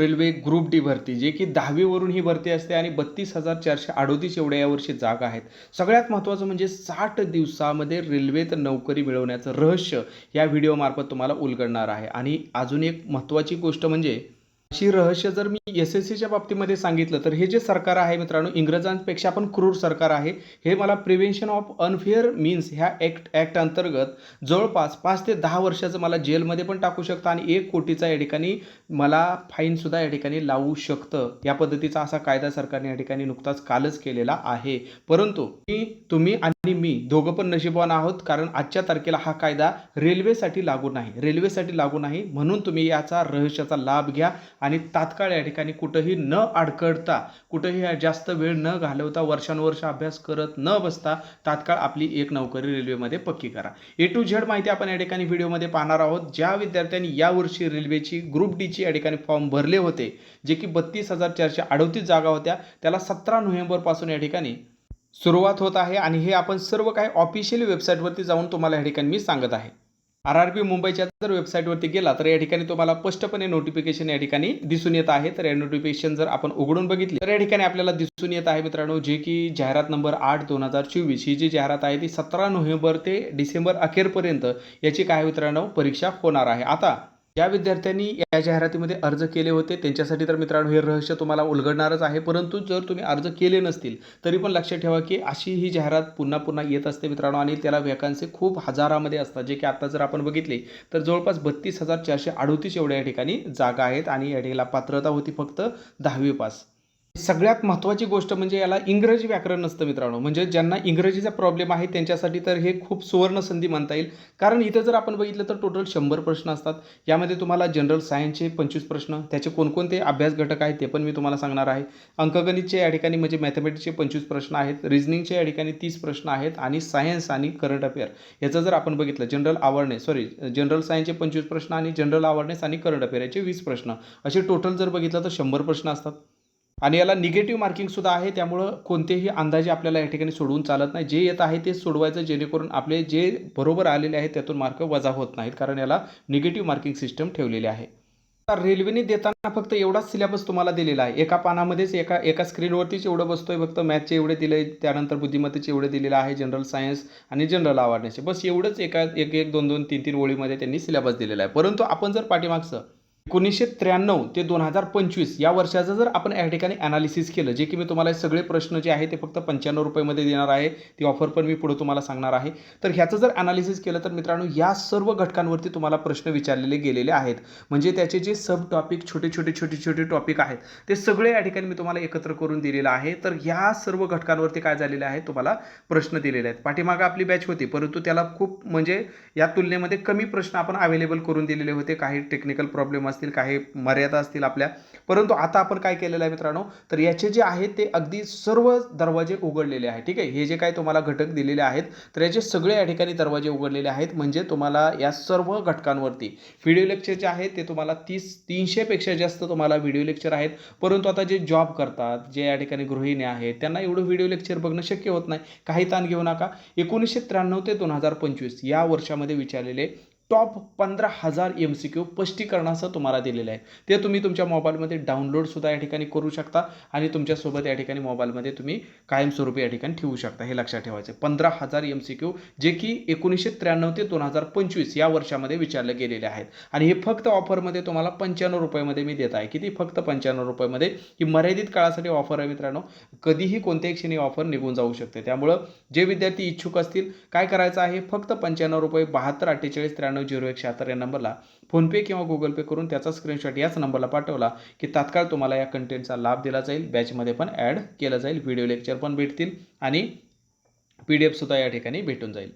Railway group D भरती जे की दहावीवरून ही भरती असते आणि बत्तीस हजार चारशे अडोतीस एवढ्या यावर्षी जागा आहेत. सगळ्यात महत्त्वाचं म्हणजे साठ दिवसामध्ये रेल्वेत नोकरी मिळवण्याचं रहस्य या व्हिडिओमार्फत तुम्हाला उलगडणार आहे. आणि अजून एक महत्त्वाची गोष्ट म्हणजे अशी रहस्य जर मी एस एस सीच्या बाबतीमध्ये सांगितलं तर हे जे सरकार आहे मित्रांनो इंग्रजांपेक्षा पण क्रूर सरकार आहे. हे मला प्रिव्हेन्शन ऑफ अनफेअर मीन्स ह्या ॲक्ट ॲक्ट अंतर्गत जवळपास पाच ते दहा वर्षाचं मला जेलमध्ये पण टाकू शकतं आणि एक कोटीचा या ठिकाणी मला फाईनसुद्धा या ठिकाणी लावू शकतं. या पद्धतीचा असा कायदा सरकारने या ठिकाणी नुकताच कालच केलेला आहे. परंतु मी तुम्ही आणि आणि मी दोघं पण नशिबवान आहोत कारण आजच्या तारखेला हा कायदा रेल्वेसाठी लागू नाही. रेल्वेसाठी लागू नाही म्हणून तुम्ही याचा रहस्याचा लाभ घ्या आणि तात्काळ या ठिकाणी कुठंही न अडकडता कुठंही जास्त वेळ न घालवता वर्षानुवर्ष अभ्यास करत न बसता तात्काळ आपली एक नोकरी रेल्वेमध्ये पक्की करा. ए टू झेड माहिती आपण या ठिकाणी व्हिडिओमध्ये पाहणार आहोत. ज्या विद्यार्थ्यांनी यावर्षी रेल्वेची ग्रुप डीची या ठिकाणी फॉर्म भरले होते जे की बत्तीस हजार चारशे अडोतीस जागा होत्या त्याला सतरा नोव्हेंबरपासून या ठिकाणी सुरुवात होत आहे आणि हे आपण सर्व काही ऑफिशियल वेबसाईटवरती जाऊन तुम्हाला या ठिकाणी मी सांगत आहे. आर आर बी मुंबईच्या जर वेबसाईटवरती गेला तर या ठिकाणी तुम्हाला स्पष्टपणे नोटिफिकेशन या ठिकाणी दिसून येत आहे. तर या नोटिफिकेशन जर आपण उघडून बघितली तर या ठिकाणी आपल्याला दिसून येत आहे मित्रांनो जे की जाहिरात नंबर आठ दोन हजार चोवीस ही जी जाहिरात आहे ती सतरा नोव्हेंबर ते डिसेंबर अखेरपर्यंत याची काय मित्रांनो परीक्षा होणार आहे. आता ज्या विद्यार्थ्यांनी या जाहिरातीमध्ये अर्ज केले होते त्यांच्यासाठी तर मित्रांनो हे रहस्य तुम्हाला उलगडणारच आहे. परंतु जर तुम्ही अर्ज केले नसतील तरी पण लक्षात ठेवा की अशी ही जाहिरात पुन्हा पुन्हा येत असते मित्रांनो. आणि त्याला वॅकन्सी खूप हजारामध्ये असतात. जे की आता जर आपण बघितले तर जवळपास बत्तीस हजार चारशे अडोतीस एवढ्या या ठिकाणी जागा आहेत. आणि या ठिकाणी पात्रता होती फक्त दहावी पास. सगळ्यात महत्त्वाची गोष्ट म्हणजे याला इंग्रजी व्याकरण नसतं मित्रांनो. म्हणजे ज्यांना इंग्रजीचा प्रॉब्लेम आहे त्यांच्यासाठी तर हे खूप सुवर्ण संधी म्हणता येईल. कारण इथं जर आपण बघितलं तर टोटल शंभर प्रश्न असतात. यामध्ये तुम्हाला जनरल सायन्सचे पंचवीस प्रश्न त्याचे कोणकोणते अभ्यास घटक आहेत ते पण मी तुम्हाला सांगणार आहे. अंकगणितचे या ठिकाणी म्हणजे मॅथमॅटिक्सचे पंचवीस प्रश्न आहेत. रिझनिंगचे या ठिकाणी तीस प्रश्न आहेत. आणि सायन्स आणि करंट अफेअर याचं जर आपण बघितलं जनरल अवेअरनेस सॉरी जनरल सायन्सचे पंचवीस प्रश्न आणि जनरल अवेअरनेस आणि करंट अफेअर याचे वीस प्रश्न. असे टोटल जर बघितलं तर शंभर प्रश्न असतात. आणि याला निगेटिव्ह मार्किंगसुद्धा आहे. त्यामुळं कोणतेही अंदाजे आपल्याला या ठिकाणी सोडवून चालत नाही. जे येत आहे ते सोडवायचं जेणेकरून आपले जे बरोबर आलेले आहेत त्यातून मार्क वजा होत नाहीत. कारण याला निगेटिव्ह मार्किंग सिस्टम ठेवलेली आहे. रेल्वेने देताना फक्त एवढाच सिलेबस तुम्हाला दिलेला आहे. एका पानामध्येच एका एका स्क्रीनवरतीच एवढं बसतोय फक्त. मॅथचे एवढे दिले त्यानंतर बुद्धिमत्तेचे एवढे दिलेलं आहे. जनरल सायन्स आणि जनरल अवेअरनेसचे बस एवढंच एका एक एक दोन दोन तीन तीन ओळीमध्ये त्यांनी सिलेबस दिलेला आहे. परंतु आपण जर पाठीमागचं एकोणीसशे त्र्याण्णव ते दोन हजार पंचवीस या वर्षाचं जर आपण या ठिकाणी ॲनालिसिस केलं जे की मी तुम्हाला सगळे प्रश्न जे आहे ते फक्त पंच्याण्णव रुपयामध्ये देणार आहे ती ऑफर पण मी पुढे तुम्हाला सांगणार आहे. तर ह्याचं जर ॲनालिसिस केलं तर मित्रांनो या सर्व घटकांवरती तुम्हाला प्रश्न विचारलेले गेलेले आहेत. म्हणजे त्याचे जे सब टॉपिक छोटे छोटे छोटे छोटे टॉपिक आहेत ते सगळे या ठिकाणी मी तुम्हाला एकत्र करून दिलेलं आहे. तर ह्या सर्व घटकांवरती काय झालेले आहे तुम्हाला प्रश्न दिलेले आहेत. पाठीमागं आपली बॅच होती परंतु त्याला खूप म्हणजे या तुलनेमध्ये कमी प्रश्न आपण अवेलेबल करून दिलेले होते. काही टेक्निकल प्रॉब्लेम असतील काही मर्यादा असतील आपल्या. परंतु आता आपण काय केलेलं आहे मित्रांनो तर याचे जे आहेत ते अगदी सर्व दरवाजे उघडलेले आहेत ठीक आहे? हे जे काय तुम्हाला घटक दिलेले आहेत तर याचे सगळे या ठिकाणी दरवाजे उघडलेले आहेत. म्हणजे तुम्हाला या सर्व घटकांवरती व्हिडिओ लेक्चर जे आहेत ते तुम्हाला तीस तीनशेपेक्षा जास्त तुम्हाला व्हिडिओ लेक्चर आहेत. परंतु आता जे जॉब करतात जे या ठिकाणी गृहिणी आहेत त्यांना एवढं व्हिडिओ लेक्चर बघणं शक्य होत नाही. काही ताण घेऊ नका. एकोणीसशे त्र्याण्णव ते दोन हजार पंचवीस या वर्षामध्ये विचारलेले टॉप पंधरा हजार एम सी क्यू स्पष्टीकरणासह तुम्हाला दिलेलं आहे. ते तुम्ही तुमच्या मोबाईलमध्ये डाउनलोडसुद्धा या ठिकाणी करू शकता आणि तुमच्यासोबत या ठिकाणी मोबाईलमध्ये तुम्ही कायमस्वरूपी या ठिकाणी ठेवू शकता. हे लक्षात ठेवायचं पंधरा हजार एम सी क्यू जे की एकोणीसशे त्र्याण्णव ते दोन हजार पंचवीस या वर्षामध्ये विचारले गेलेले आहेत. आणि हे फक्त ऑफरमध्ये तुम्हाला पंच्याण्णव रुपयामध्ये मी देत आहे. किती? फक्त पंच्याण्णव रुपयामध्ये. ही मर्यादित काळासाठी ऑफर आहे मित्रांनो. कधीही कोणत्याही क्षणी ऑफर निघून जाऊ शकते. त्यामुळं जे विद्यार्थी इच्छुक असतील काय करायचं आहे? फक्त पंच्याण्णव रुपये बहात्तर अठ्ठेचाळीस त्र्याण्णव झिरो एक अत्तर या नंबरला फोनपे किंवा गुगल पे करून त्याचा स्क्रीनशॉट याच नंबरला पाठवला की तात्काळ तुम्हाला या कंटेंटचा लाभ दिला जाईल. बॅचमध्ये पण ॲड केलं जाईल. व्हिडिओ लेक्चर पण भेटतील आणि पी डी एफसुद्धा या ठिकाणी भेटून जाईल.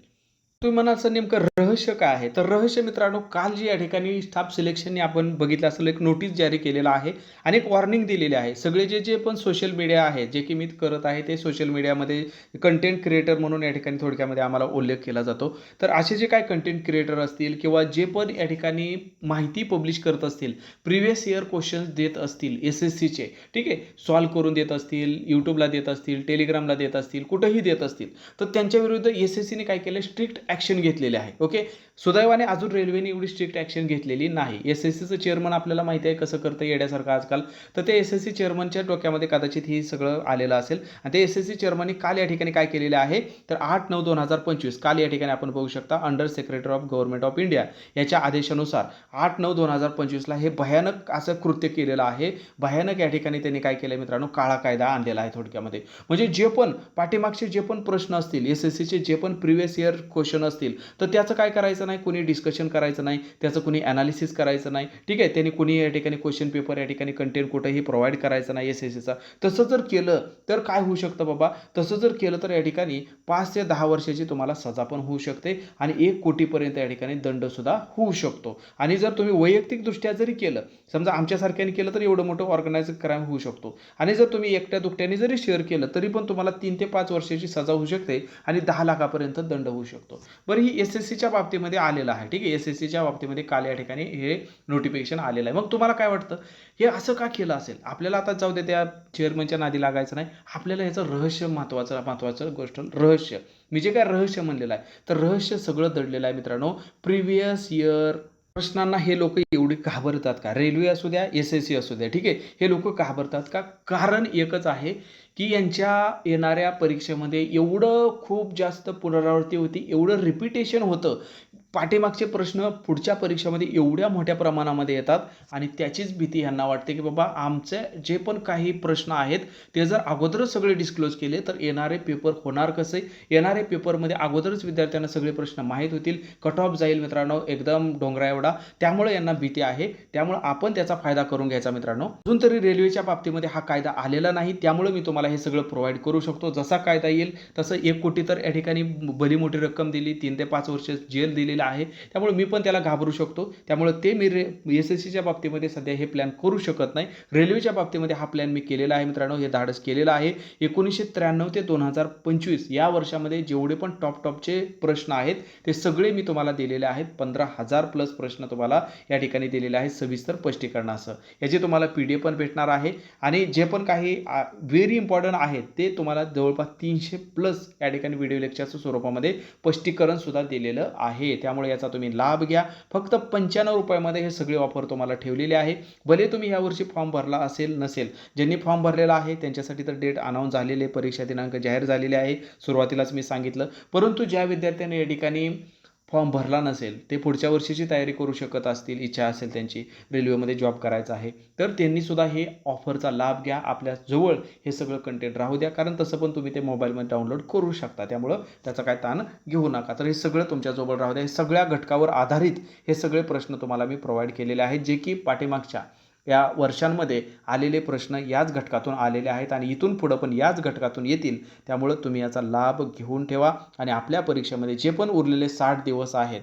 तुम्ही म्हणाल सर नेमकं रहस्य काय आहे? तर रहस्य मित्रांनो काल जी या ठिकाणी स्टाफ सिलेक्शनने आपण बघितलं असेल एक नोटीस जारी केलेला आहे आणि एक वॉर्निंग दिलेली आहे. सगळे जे जे पण सोशल मीडिया आहे जे की मी करत आहे ते सोशल मीडियामध्ये कंटेंट क्रिएटर म्हणून या ठिकाणी थोडक्यामध्ये आम्हाला उल्लेख केला जातो. तर असे जे काय कंटेंट क्रिएटर असतील किंवा जे पण या ठिकाणी माहिती पब्लिश करत असतील प्रिव्हियस इयर क्वेश्चन्स देत असतील एस एस सीचे ठीक आहे? सॉल्व करून देत असतील यूट्यूबला देत असतील टेलिग्रामला देत असतील कुठंही देत असतील तर त्यांच्या विरुद्ध एस एस सीने काय केलं? स्ट्रिक्ट ॲक्शन घेतलेले आहे. ओके सुदैवाने अजून रेल्वेने एवढी स्ट्रिक्ट ॲक्शन घेतलेली नाही. एस एस सीचं चेअरमन आपल्याला माहिती आहे कसं करतं येण्यासारखं आजकाल. तर ते एस एस सी चेअरमनच्या डोक्यामध्ये कदाचित ही सगळं आलेलं असेल. आणि ते एस एस सी चेअरमनने काल या ठिकाणी काय केलेलं आहे? तर आठ नऊ दोन हजार पंचवीस काल या ठिकाणी आपण बघू शकता under secretary of government of India याच्या आदेशानुसार आठ नऊ दोन हजार पंचवीसला हे भयानक असं कृत्य केलेलं आहे. भयानक या ठिकाणी त्यांनी काय केलं मित्रांनो? काळा कायदा आणलेला आहे थोडक्यामध्ये. म्हणजे जे पण पाठीमागचे जे पण प्रश्न असतील एस एस सीचे जे पण प्रिव्हियस इयर क्वेश्चन असतील तर त्याचं काय करायचं? नाही कोणी डिस्कशन करायचं नाही त्याचं कोणी ॲनालिसिस करायचं नाही. ठीक आहे त्यांनी कोणी या ठिकाणी क्वेश्चन पेपर या ठिकाणी कंटेंट कुठंही प्रोव्हाइड करायचं नाही एस एस एचा तसं जर केलं तर काय होऊ शकतं बाबा? तसं जर केलं तर या ठिकाणी पाच ते दहा वर्षाची तुम्हाला सजा पण होऊ शकते आणि एक कोटीपर्यंत या ठिकाणी दंडसुद्धा होऊ शकतो. आणि जर तुम्ही वैयक्तिकदृष्ट्या जरी केलं समजा आमच्यासारख्याने केलं तर एवढं मोठं ऑर्गनायझ क्राईम होऊ शकतो. आणि जर तुम्ही एकट्या दुकट्याने जरी शेअर केलं तरी पण तुम्हाला तीन ते पाच वर्षाची सजा होऊ शकते आणि दहा लाखापर्यंत दंड होऊ शकतो. बरं ही एस एस सीच्या बाबतीमध्ये आलेलं आहे. ठीक आहे? एस एस सीच्या बाबतीमध्ये काल या ठिकाणी हे नोटिफिकेशन आलेलं आहे. मग तुम्हाला काय वाटतं? हे असं का केलं असेल? आपल्याला आता जाऊ दे त्या चेअरमनच्या नादी लागायचं नाही. आपल्याला याचं रहस्य महत्त्वाचं महत्त्वाचं गोष्ट रहस्य. मी जे काय रहस्य म्हणलेलं आहे तर रहस्य सगळं दडलेलं आहे मित्रांनो. प्रिव्हियस इयर प्रश्नांना हे लोक एवढी घाबरतात का? रेल्वे असू द्या एस एस सी असू द्या ठीक आहे? हे लोक घाबरतात का? कारण एकच आहे की यांच्या येणाऱ्या परीक्षेमध्ये एवढं खूप जास्त पुनरावृत्ती होती एवढं रिपिटेशन होतं. पाठीमागचे प्रश्न पुढच्या परीक्षेमध्ये एवढ्या मोठ्या प्रमाणामध्ये येतात आणि त्याचीच भीती ह्यांना वाटते की बाबा आमचे जे पण काही प्रश्न आहेत ते जर अगोदरच सगळे डिस्क्लोज केले तर येणारे पेपर होणार कसे? येणारे पेपरमध्ये अगोदरच विद्यार्थ्यांना सगळे प्रश्न माहीत होतील. कट ऑफ जाईल मित्रांनो एकदम डोंगरा एवढा. त्यामुळे यांना भीती आहे. त्यामुळे आपण त्याचा फायदा करून घ्यायचा मित्रांनो. अजून तरी रेल्वेच्या बाबतीमध्ये हा कायदा आलेला नाही. त्यामुळे मी तुम्हाला हे सगळं प्रोव्हाइड करू शकतो. जसा कायदा येईल तसं एक कोटी तर या ठिकाणी भली मोठी रक्कम दिली तीन ते पाच वर्ष जेल दिलेलं आहे. त्यामुळे मी पण त्याला घाबरू शकतो. त्यामुळे ते मी रे एस एस सीच्या बाबतीमध्ये सध्या हे प्लॅन करू शकत नाही. रेल्वेच्या बाबतीमध्ये हा प्लॅन मी केलेला आहे मित्रांनो. हे धाडस केलेलं आहे. एकोणीसशे त्र्याण्णव ते दोन हजार पंचवीस या वर्षामध्ये जेवढे पण टॉप टॉपचे प्रश्न आहेत ते सगळे मी तुम्हाला दिलेले आहेत. पंधरा हजार प्लस प्रश्न तुम्हाला या ठिकाणी दिलेले आहेत. सविस्तर स्पष्टीकरणासह. याची तुम्हाला पी डी एफ पण भेटणार आहे. आणि जे पण काही व्हेरी इम्पॉर्टंट आहेत ते तुम्हाला जवळपास तीनशे प्लस या ठिकाणी व्हिडिओ लेक्चरच्या स्वरूपामध्ये स्पष्टीकरण सुद्धा दिलेलं आहे. त्यामुळे त्यामुळे याचा तुम्ही लाभ घ्या. फक्त पंच्याण्णव रुपयामध्ये हे सगळे ऑफर तुम्हाला ठेवलेले आहे. भले तुम्ही यावर्षी फॉर्म भरला असेल नसेल ज्यांनी फॉर्म भरलेला आहे त्यांच्यासाठी तर डेट अनाऊन्स झालेले परीक्षा दिनांक जाहीर झालेले आहे. सुरुवातीलाच मी सांगितलं. परंतु ज्या विद्यार्थ्यांनी या ठिकाणी फॉर्म भरला नसेल ते पुढच्या वर्षीची तयारी करू शकत असतील इच्छा असेल त्यांची रेल्वेमध्ये जॉब करायचा आहे तर त्यांनीसुद्धा हे ऑफरचा लाभ घ्या आपल्या जवळ हे सगळं कंटेंट राहू द्या कारण तसं पण तुम्ही ते मोबाईलमध्ये डाउनलोड करू शकता त्यामुळं त्याचा काय ताण घेऊ नका. तर हे सगळं तुमच्याजवळ राहू द्या हे सगळ्या घटकावर आधारित हे सगळे प्रश्न तुम्हाला मी प्रोव्हाइड केलेले आहेत जे की पाठीमागच्या या वर्षांमध्ये आलेले प्रश्न याच घटकातून आलेले आहेत आणि इथून पुढं पण याच घटकातून येतील. त्यामुळं तुम्ही याचा लाभ घेऊन ठेवा आणि आपल्या परीक्षेमध्ये जे पण उरलेले साठ दिवस आहेत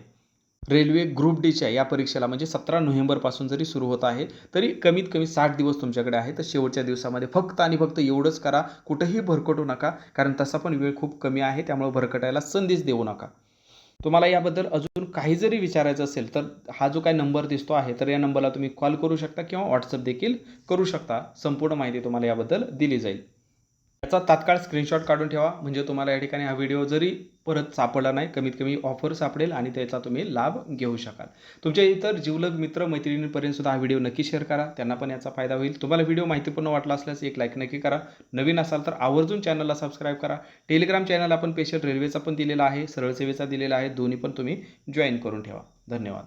रेल्वे ग्रुप डीच्या या परीक्षेला म्हणजे सतरा नोव्हेंबरपासून जरी सुरू होत आहे तरी कमीत कमी साठ दिवस तुमच्याकडे आहे तर शेवटच्या दिवसामध्ये फक्त आणि फक्त एवढंच करा कुठंही भरकटू नका कारण तसा पण वेळ खूप कमी आहे त्यामुळे भरकटायला संधीच देऊ नका. तुम्हाला याबद्दल अजून काही जरी विचारायचं असेल तर हा जो काही नंबर दिसतो आहे तर या नंबरला तुम्ही कॉल करू शकता किंवा व्हॉट्सअप देखील करू शकता. संपूर्ण माहिती तुम्हाला याबद्दल दिली जाईल. याचा तात्काळ स्क्रीनशॉट काढून ठेवा. म्हणजे तुम्हाला या ठिकाणी हा व्हिडिओ जरी परत सापडला नाही कमीत कमी ऑफर सापडेल आणि त्याचा तुम्ही लाभ घेऊ शकाल. तुमच्या इतर जीवलग मित्र मैत्रिणींपर्यंत सुद्धा हा व्हिडिओ नक्की शेअर करा. त्यांना पण याचा फायदा होईल. तुम्हाला व्हिडिओ माहितीपूर्ण वाटला असल्यास एक लाईक नक्की करा. नवीन असाल तर आवर्जून चॅनलला सबस्क्राईब करा. टेलिग्राम चॅनल आपण स्पेशल रेल्वेचा पण दिलेला आहे. सरळ सेवेचा दिलेला आहे. दोन्ही पण तुम्ही जॉईन करून ठेवा. धन्यवाद.